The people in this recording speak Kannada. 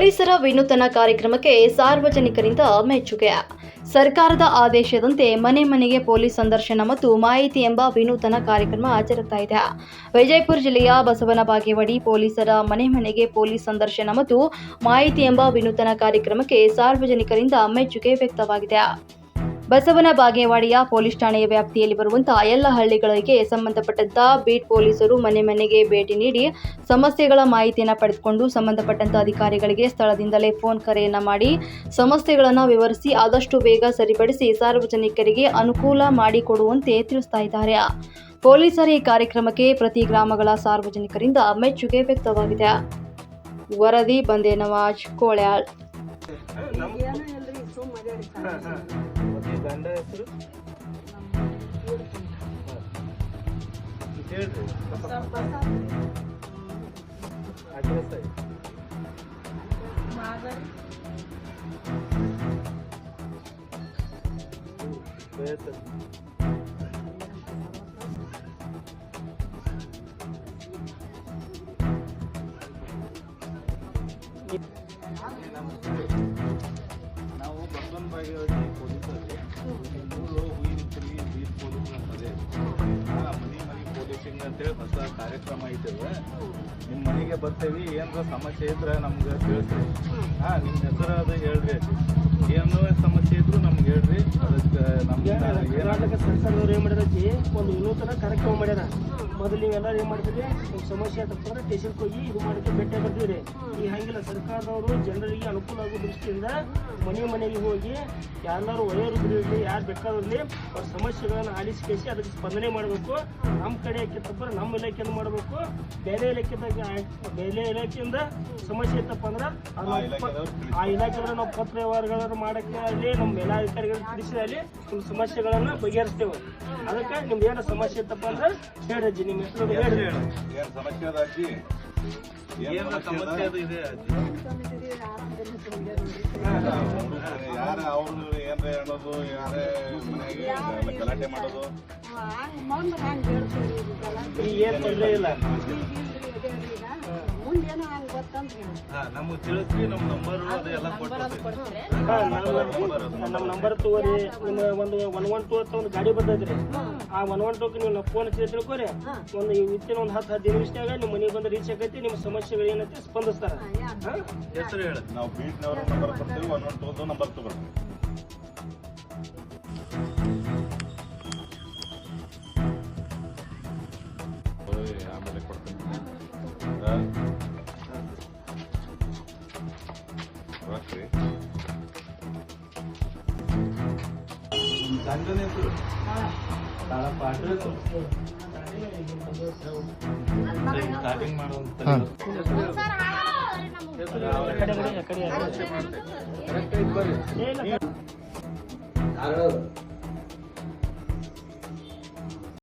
ಪೊಲೀಸರ ವಿನೂತನ ಕಾರ್ಯಕ್ರಮಕ್ಕೆ ಸಾರ್ವಜನಿಕರಿಂದ ಮೆಚ್ಚುಗೆ. ಸರ್ಕಾರದ ಆದೇಶದಂತೆ ಮನೆ ಮನೆಗೆ ಪೊಲೀಸ್ ಸಂದರ್ಶನ ಮತ್ತು ಮಾಹಿತಿ ಎಂಬ ವಿನೂತನ ಕಾರ್ಯಕ್ರಮ ಜರುಗ್ತಾ ಇದೆ. ವಿಜಯಪುರ ಜಿಲ್ಲೆಯ ಬಸವನ ಬಾಗೇವಾಡಿ ಪೊಲೀಸರ ಮನೆ ಮನೆಗೆ ಪೊಲೀಸ್ ಸಂದರ್ಶನ ಮತ್ತು ಮಾಹಿತಿ ಎಂಬ ವಿನೂತನ ಕಾರ್ಯಕ್ರಮಕ್ಕೆ ಸಾರ್ವಜನಿಕರಿಂದ ಮೆಚ್ಚುಗೆ ವ್ಯಕ್ತವಾಗಿದೆ. ಬಸವನ ಬಾಗೇವಾಡಿಯ ಪೊಲೀಸ್ ಠಾಣೆಯ ವ್ಯಾಪ್ತಿಯಲ್ಲಿ ಬರುವಂತಹ ಎಲ್ಲ ಹಳ್ಳಿಗಳಿಗೆ ಸಂಬಂಧಪಟ್ಟಂತ ಬೀಟ್ ಪೊಲೀಸರು ಮನೆ ಮನೆಗೆ ಭೇಟಿ ನೀಡಿ ಸಮಸ್ಯೆಗಳ ಮಾಹಿತಿಯನ್ನು ಪಡೆದುಕೊಂಡು ಸಂಬಂಧಪಟ್ಟಂತ ಅಧಿಕಾರಿಗಳಿಗೆ ಸ್ಥಳದಿಂದಲೇ ಫೋನ್ ಕರೆಯನ್ನ ಮಾಡಿ ಸಮಸ್ಯೆಗಳನ್ನು ವಿವರಿಸಿ ಆದಷ್ಟು ಬೇಗ ಸರಿಪಡಿಸಿ ಸಾರ್ವಜನಿಕರಿಗೆ ಅನುಕೂಲ ಮಾಡಿಕೊಡುವಂತೆ ತಿಳಿಸ್ತಾ ಇದ್ದಾರೆ. ಪೊಲೀಸರ ಈ ಕಾರ್ಯಕ್ರಮಕ್ಕೆ ಪ್ರತಿ ಗ್ರಾಮಗಳ ಸಾರ್ವಜನಿಕರಿಂದ ಮೆಚ್ಚುಗೆ ವ್ಯಕ್ತವಾಗಿದೆ. ವರದಿ ಬಂದೆ ನವಾಜ್ ಕೋಳ್ಯಾಳ್. ಗಂಡ ಹೆಸರು ಹೇಳ್ರಿ ಅಡ್ರೆಸ್ ಐತಿ ವಯಸ್ಸು ನಾವು ಬಸವನ ಬಾಗೇವಾಡಿ ಅಂತೇಳಿ ಹೊಸ ಕಾರ್ಯಕ್ರಮ ಐತೇವೆ ನಿಮ್ಮ ಮನೆಗೆ ಬರ್ತೇವೆ, ಏನರ ಸಮಸ್ಯೆ ಇದ್ರೆ ನಮ್ಗೆ ತಿಳಿಸ್ರಿ ಹಾಂ ನಿಮ್ಮ ಹೆಸರು ಅದು ಹೇಳ್ರಿ. ಏನು ಸಮಸ್ಯೆ ಇದ್ರು ನಮ್ಗೆ ಹೇಳ್ರಿ. ಅದಕ್ಕೆ ಕರ್ನಾಟಕ ಸರ್ಕಾರದವ್ರು ಏನು ಮಾಡ್ಯಾರಜ್ಜಿ ಒಂದು ವಿನೂತನ ಕಾರ್ಯಕ್ರಮ ಮಾಡ್ಯಾರ. ಮೊದಲು ನೀವೆಲ್ಲರೂ ಏನು ಮಾಡ್ತೀರಿ? ಒಂದು ಸಮಸ್ಯೆ ಆಯ್ತಪ್ಪ ಅಂದ್ರೆ ಸ್ಟೇಷನ್ಗೆ ಹೋಗಿ ಇದು ಮಾಡಕ್ಕೆ ಭೇಟಿ ಬರ್ತೀವಿ ಈ ಹಂಗಿಲ್ಲ ಸರ್ಕಾರದವರು ಜನರಿಗೆ ಅನುಕೂಲ ಆಗೋ ದೃಷ್ಟಿಯಿಂದ ಮನೆ ಮನೆಗೆ ಹೋಗಿ ಯಾರು ವಯೋವೃದ್ಧರು ಇರಲಿ ಯಾರು ಬೇಕಾದಿರಲಿ ಅವ್ರ ಸಮಸ್ಯೆಗಳನ್ನು ಆಲಿಸಿ ಕೇಸಿ ಅದಕ್ಕೆ ಸ್ಪಂದನೆ ಮಾಡಬೇಕು. ನಮ್ಮ ಕಡೆ ತಪ್ಪ ನಮ್ಮ ಇಲಾಖೆಯಿಂದ ಮಾಡಬೇಕು. ಬೇರೆ ಇಲಾಖೆದಾಗ ಬೇರೆ ಇಲಾಖೆಯಿಂದ ಸಮಸ್ಯೆ ಇತ್ತಪ್ಪ ಅಂದ್ರೆ ಆ ಇಲಾಖೆಗಳು ನಾವು ಪತ್ರ ವ್ಯವಹಾರಗಳನ್ನು ಮಾಡಕ್ಕೆ ಅಲ್ಲಿ ನಮ್ಮ ಮೇಲಾಧಿಕಾರಿಗಳು ಅಧಿಕಾರಿಗಳು ತಿಳಿಸಿ ಅಲ್ಲಿ ನಿಮ್ಮ ಸಮಸ್ಯೆಗಳನ್ನು ಬಗೆಹರಿಸ್ತೇವೆ. ಅದಕ್ಕೆ ನಿಮ್ದು ಏನೋ ಸಮಸ್ಯೆ ಇತ್ತಪ್ಪ ಅಂದ್ರೆ ಹೇಳ್ರಿ ನಿಮ್ಮ ಹೆಸರು ಹೇಳಿ. ಏನು ಸಮಸ್ಯೆ ಅದ ಅಜ್ಜಿ ಏನು ಸಮಸ್ಯೆ ಅದು ಇದೆ ಅಜ್ಜಿ? ಯಾರ ಅವ್ರು ಏನ್ರ ಅನ್ನೋದು ಯಾರೇ ಮನೆಗೆ ಗಲಾಟೆ ಮಾಡೋದು? ಈಗ ಏನ್ ತೊಂದರೆ ಇಲ್ಲ ಮುಂದೇನೋ ಹಂಗ ಹೇಳಿ ನಮಗೆ ತಿಳಿಸ್ರಿ ನಮ್ಮ ನಂಬರ್ ಅದೆಲ್ಲ ಹಾ, ನಮ್ಮ ನಂಬರ್ ತಗೋರಿ ನಿಮ್ಮ ಒಂದು ಒನ್ ಒನ್ ಟೂ ಅಂತ ಒಂದು ಗಾಡಿ ಬರ್ತೈತ್ರಿ. ಆ ಒನ್ ಒನ್ ಟೂಕ್ಕೆ ನೀವು ಫೋನ್ ಹಚ್ಚಿ ತಿಳ್ಕೊರಿ. ಒಂದು ಇತ್ತಿನ ಒಂದು ಹತ್ತು ಹದಿನೈದು ನಿಮಿಷದಾಗ ನಿಮ್ಮ ಮನೆಗೆ ಬಂದು ರೀಚ್ ಆಗೈತಿ ನಿಮ್ಮ ಸಮಸ್ಯೆಗಳು ಏನೈತಿ ಸ್ಪಂದಿಸ್ತಾರೆ? ಹೆಸರು ಹೇಳಿ. ನಾವು ಬೀಟ್ನವ್ರ ನಂಬರ್ ಕೊಡ್ತೀವಿ ಒನ್ ಒನ್ ಟೂದು ನಂಬರ್ ತಗೊಳ್ತೀವಿ ಸ್ಟಾರ್ಟಿಂಗ್ ಮಾಡುವಂತ. ಕರೆಕ್ಟ್ ಐತಿ ಬರ್ರಿ